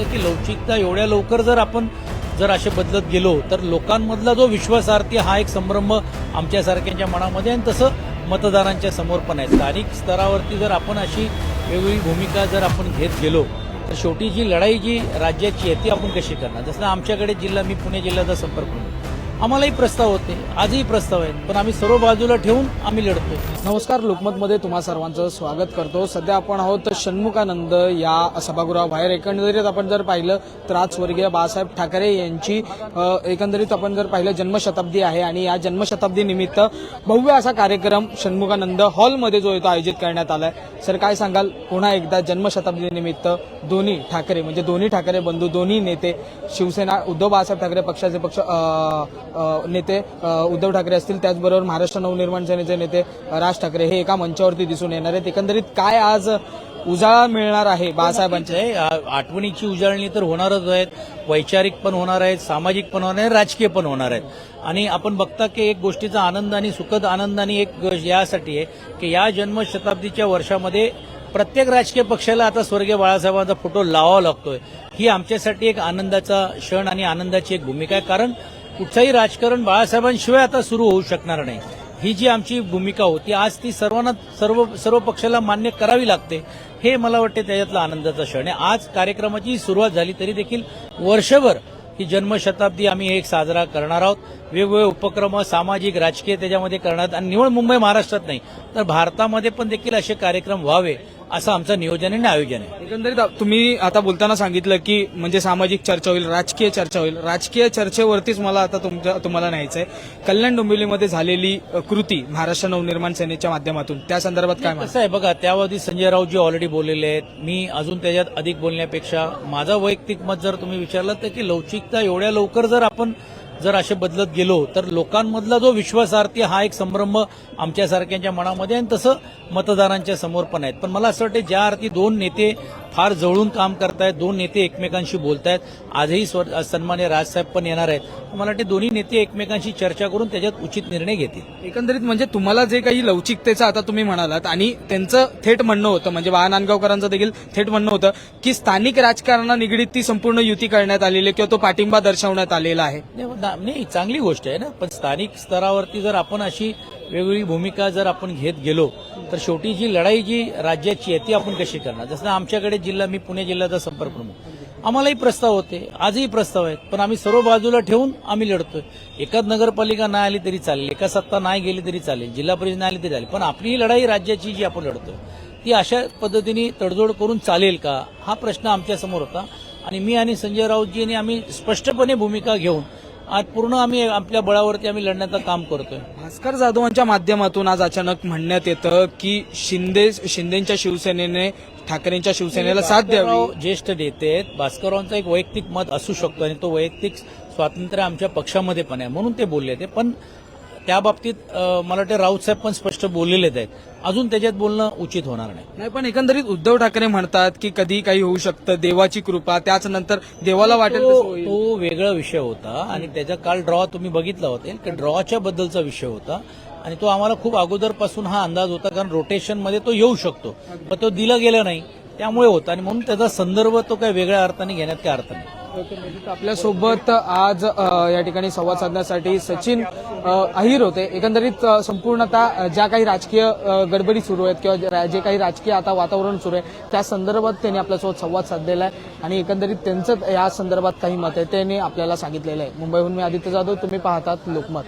की लवचिकता एवढ्या लवकर जर आपण जर असे बदलत गेलो तर लोकांमधला जो विश्वासार्थी हा एक संभ्रम आमच्यासारख्यांच्या मनामध्ये आणि तसं मतदारांच्या समोर पण आहे. स्थानिक स्तरावरती जर आपण अशी वेगवेगळी भूमिका जर आपण घेत गेलो तर शेवटी जी लढाई जी राज्याची आहे ती आपण कशी करणार? जसं आमच्याकडे जिल्हा मी पुणे जिल्ह्याचा संपर्क म्हणून आम्हालाही प्रस्ताव होते. आजही प्रस्ताव आहेत. पण आम्ही सर्व बाजूला ठेवून आम्ही लढतो नमस्कार लोकमतमध्ये तुम्हा सर्वांचं स्वागत करतो. सध्या आपण आहोत षण्मुखानंद या सभागृहाबाहेर एकंदरीत आपण जर पाहिलं तर आज स्वर्गीय बाळासाहेब ठाकरे यांची एकंदरीत आपण जर पाहिलं जन्मशताब्दी आहे आणि या जन्मशताब्दी निमित्त भव्य असा कार्यक्रम षण्मुखानंद हॉलमध्ये जो येतो आयोजित करण्यात आलाय. सर काय सांगाल? पुन्हा एकदा जन्मशताब्दी निमित्त दोन्ही ठाकरे म्हणजे दोन्ही ठाकरे बंधू दोन्ही नेते शिवसेना उद्धव बाळासाहेब ठाकरे पक्षाचे पक्ष नेते उद्धव ठाकरे असतील त्याचबरोबर महाराष्ट्र नवनिर्माण सेनेचे नेते राज ठाकरे हे एका मंचावरती दिसून येणार आहेत. एकंदरीत काय आज उजाळा मिळणार आहे बाळासाहेबांचे आठवणीची उजाळणी तर होणारच आहेत. वैचारिक पण होणार आहेत सामाजिक पण होणार आहेत राजकीय पण होणार आहेत. आणि आपण बघता की एक गोष्टीचा आनंद आणि सुखद आनंद आणि एक यासाठी आहे की या जन्मशताब्दीच्या वर्षामध्ये प्रत्येक राजकीय पक्षाला आता स्वर्गीय बाळासाहेबांचा फोटो लावावा लागतोय. ही आमच्यासाठी एक आनंदाचा क्षण आणि आनंदाची एक भूमिका आहे. कारण कुठचंही राजकारण बाळासाहेबांशिवाय आता सुरू होऊ शकणार नाही. ही जी आमची भूमिका होती आज ती सर्वांना सर्व सर्व पक्षाला मान्य करावी लागते हे मला वाटते त्याच्यातला आनंदाचा क्षण आहे. आज कार्यक्रमाची सुरुवात झाली तरी देखील वर्षभर ही जन्मशताब्दी आम्ही एक साजरा करणार आहोत. वेगवेगळे उपक्रम सामाजिक राजकीय त्याच्यामध्ये करणार आणि निवड मुंबई महाराष्ट्रात नाही तर भारतामध्ये पण देखील असे कार्यक्रम व्हावे. असं आमचं नियोजन आणि आयोजन आहे. एकंदरीत तुम्ही आता बोलताना सांगितलं की म्हणजे सामाजिक चर्चा होईल राजकीय चर्चा होईल. राजकीय चर्चेवरतीच मला आता तुमच्या तुम्हाला न्यायचं आहे. कल्याण डोंबिवलीमध्ये झालेली कृती महाराष्ट्र नवनिर्माण सेनेच्या माध्यमातून त्या संदर्भात काय कसं आहे बघा त्यावरती संजय राऊतजी ऑलरेडी बोललेले आहेत. मी अजून त्याच्यात अधिक बोलण्यापेक्षा माझं वैयक्तिक मत जर तुम्ही विचारलं तर की लवचिकता एवढ्या लवकर जर आपण जर असे बदलत गेलो तर लोकांमधला जो विश्वासार्थी हा एक संभ्रम आमच्यासारख्यांच्या मनामध्ये आणि तसं मतदारांच्या समोर पण आहेत. पण मला असं वाटतं ज्या अर्थी दोन नेते फार जवळून काम करतायत. दोन नेते एकमेकांशी बोलतायत. आजही सन्मान्य राजसाहेब पण येणार आहेत. मला वाटते दोन्ही नेते एकमेकांशी चर्चा करून त्याच्यात उचित निर्णय घेतील. एकंदरीत म्हणजे तुम्हाला जे काही लवचिकतेचं आता तुम्ही म्हणालात आणि त्यांचं थेट म्हणणं होतं म्हणजे बाळा नांदगावकरांचं देखील थेट म्हणणं होतं की स्थानिक राजकारणा निगडीत ती संपूर्ण युती करण्यात आलेली आहे किंवा तो पाठिंबा दर्शवण्यात आलेला आहे. नाही चांगली गोष्ट आहे ना. पण स्थानिक स्तरावरती जर आपण अशी वेगवेगळी भूमिका जर आपण घेत गेलो तर शेवटी जी लढाई जी राज्याची आहे ती आपण कशी करणार? जसं आमच्याकडे जिल्हा मी पुणे जिल्ह्याचा संपर्क प्रमुख. आम्हालाही प्रस्ताव होते आजही प्रस्ताव आहेत पण आम्ही सर्व बाजूला ठेवून आम्ही लढतोय. एकाच नगरपालिका नाही आली तरी चालेल एका सत्ता नाही गेली तरी चालेल जिल्हा परिषद नाही आली तरी चालेल पण आपली ही लढाई राज्याची जी आपण लढतोय ती अशा पद्धतीने तडजोड करून चालेल का? हा प्रश्न आमच्यासमोर होता. आणि मी आणि संजय राऊतजींनी आम्ही स्पष्टपणे भूमिका घेऊन आज पूर्ण आम्ही आपल्या बळावरती आम्ही लढण्याचं काम करतोय. भास्कर जाधवांच्या माध्यमातून आज अचानक म्हणण्यात येतं की शिंदे शिंदेच्या शिवसेनेने ठाकरेंच्या शिवसेनेला साथ द्यावी. ज्येष्ठ नेते आहेत. भास्कररावांचं एक वैयक्तिक मत असू शकतो आणि तो वैयक्तिक स्वातंत्र्य आमच्या पक्षामध्ये पण आहे म्हणून ते बोलले ते पण त्या बाबतीत मला वाटतं राऊत साहेब पण स्पष्ट बोललेलेच आहेत. अजून त्याच्यात बोलणं उचित होणार नाही. नाही पण एकंदरीत उद्धव ठाकरे म्हणतात की कधी काही होऊ शकतं देवाची कृपा त्याच नंतर देवाला वाटेल तो. तो वेगळा विषय होता आणि त्याचा काल ड्रॉ तुम्ही बघितला होता की ड्रॉच्या बद्दलचा विषय होता. आणि तो आम्हाला खूप अगोदरपासून हा अंदाज होता कारण रोटेशनमध्ये तो येऊ शकतो. पण तो दिला गेला नाही त्यामुळे होता. आणि म्हणून त्याचा संदर्भ तो काही वेगळ्या अर्थाने घेण्यात काय अर्थ नाही. आपल्यासोबत आज या ठिकाणी संवाद साधण्यासाठी सचिन अहिर होते. एकंदरीत संपूर्णतः ज्या काही राजकीय गडबडी सुरू आहेत किंवा जे- जे काही राजकीय आता वातावरण सुरू आहे त्या संदर्भात त्यांनी आपल्यासोबत संवाद साधलेला आहे. आणि एकंदरीत त्यांचं या संदर्भात काही मत आहे त्यांनी आपल्याला सांगितलेलं आहे. मुंबईहून मी आदित्य जाधव तुम्ही पाहतात लोकमत.